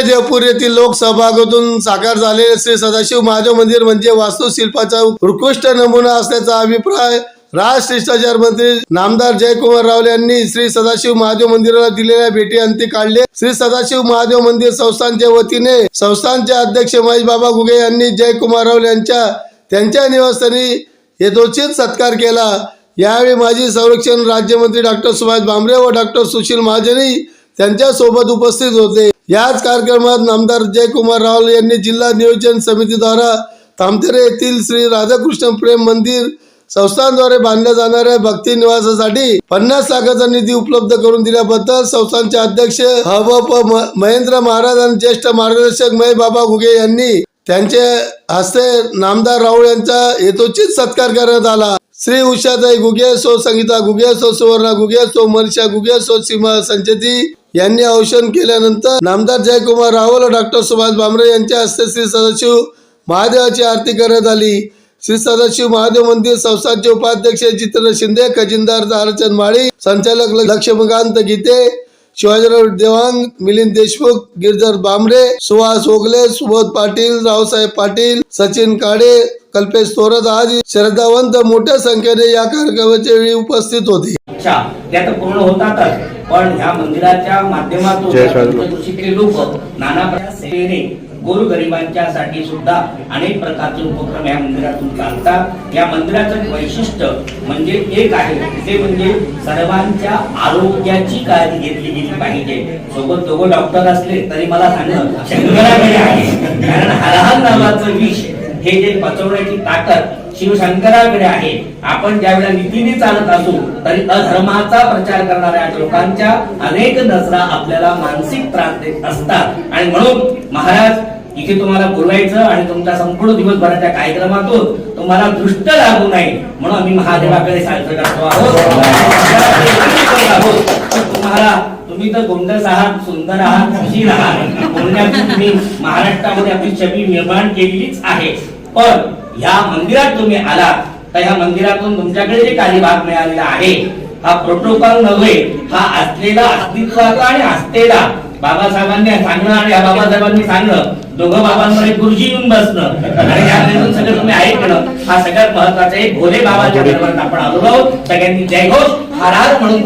जयपूर येथील लोकसहभागातून साकार झालेले श्री सदाशिव महादेव मंदिर म्हणजे वास्तुशिल्पाचा उत्कृष्ट नमुना असल्याचा अभिप्राय राजशिष्टाचार मंत्री नामदार जयकुमार रावल यांनी श्री सदाशिव महादेव मंदिराला दिलेल्या भेटी अंती काढले. श्री सदाशिव महादेव मंदिर संस्थानच्या वतीने संस्थानचे अध्यक्ष महेश बाबा गुगे यांनी जयकुमार रावल यांच्या त्यांच्या निवासस्थानी यथोचित सत्कार केला. यावेळी माजी संरक्षण राज्यमंत्री डॉक्टर सुभाष भामरे व डॉक्टर सुशील महाजनी त्यांच्यासोबत उपस्थित होते. याच कार्यक्रमात नामदार जयकुमार रावल यांनी जिल्हा नियोजन समितीद्वारा तामतेरे येथील श्री राधाकृष्ण प्रेम मंदिर संस्थांद्वारे बांधल्या जाणाऱ्या भक्ती निवासासाठी पन्नास लाखाचा निधी उपलब्ध करून दिल्याबद्दल संस्थांचे अध्यक्ष हवप महेंद्र महाराज आणि ज्येष्ठ मार्गदर्शक मय बाबा घुगे यांनी त्यांचे हस्ते नामदार राऊळ यांचा हेतोचित सत्कार करण्यात आला. श्री उषाताई गुगे सो संगीता गुगे सो सुवर्णा गुगे सो मनीषा गुगे सो सीमा संचेती यांनी औषण केल्यानंतर नामदार जयकुमार रावल डॉक्टर सुभाष भामरे यांच्या हस्ते श्री सदाशिव महादेवाची आरती करण्यात आली. श्री सदाशिव महादेव मंदिर संस्थानचे उपाध्यक्ष जितेंद्र शिंदे खजिनदार दारचंद माळी संचालक लक्ष्मीकांत गीते शिवाजीराव देवांग मिलिंद देशमुख गिरधर बांबरे सुहास ओगले सुबोध पाटील रावसाहेब पाटील सचिन काडे कल्पेश थोरात आदी श्रद्धावंत मोठ्या संख्येने या कार्यक्रमाच्या वेळी उपस्थित होते. इच्छा त्या तर पूर्ण होतातच पण ह्या मंदिराच्या माध्यमातून लोक नाना गोरगरिबांच्यासाठी सुद्धा अनेक प्रकारचे उपक्रम या मंदिरातून चालतात. या मंदिराचं वैशिष्ट्य म्हणजे एक आहे ते म्हणजे सर्वांच्या आरोग्याची काळजी घेतली गेली पाहिजे. सोबत दोघं डॉक्टर असले तरी मला सांगणं शंकराकडे आहे. कारण हरहर नावाचं विष हे जे पचवण्याची ताकद शिवशंकराकडे आहे. आपण ज्यावेळेला नीतीने चालत असू तरी अधर्माचा प्रचार करणाऱ्या लोकांच्या अनेक नजरा आपल्याला मानसिक त्रास देत असतात. आणि म्हणून महाराज इथे तुम्हाला बोलवायचं आणि तुमच्या संपूर्ण दिवसभराच्या कार्यक्रमातून तुम्हाला दृष्ट लागू नये म्हणून आम्ही महादेवाकडे साजरं करतो आहोत. तुम्हाला तुम्ही तर गोंडस आहात सुंदर आहात सुशील आहात. बोलण्याची तुम्ही महाराष्ट्रामध्ये आपली छबी निर्माण केलेलीच आहे. पण या मंदिरात तुम्ही आलात तर ह्या मंदिरातून तुमच्याकडे जे काही भाग मिळालेला आहे हा प्रोटोकॉल नव्हे हा असलेला अस्तित्वाचा आणि असलेला बाबासाहेबांनी सांगणं आणि बाबासाहेबांनी सांगणं दोघं बाबांवर एक गुरुजी येऊन बसणं. आणि यातून सगळं तुम्ही ऐकणं. हा सगळ्यात महत्त्वाचा आहे भोले बाबाच्या दरबारात आपण आलो आहोत. सगळ्यांनी जयघोष हार हार म्हणून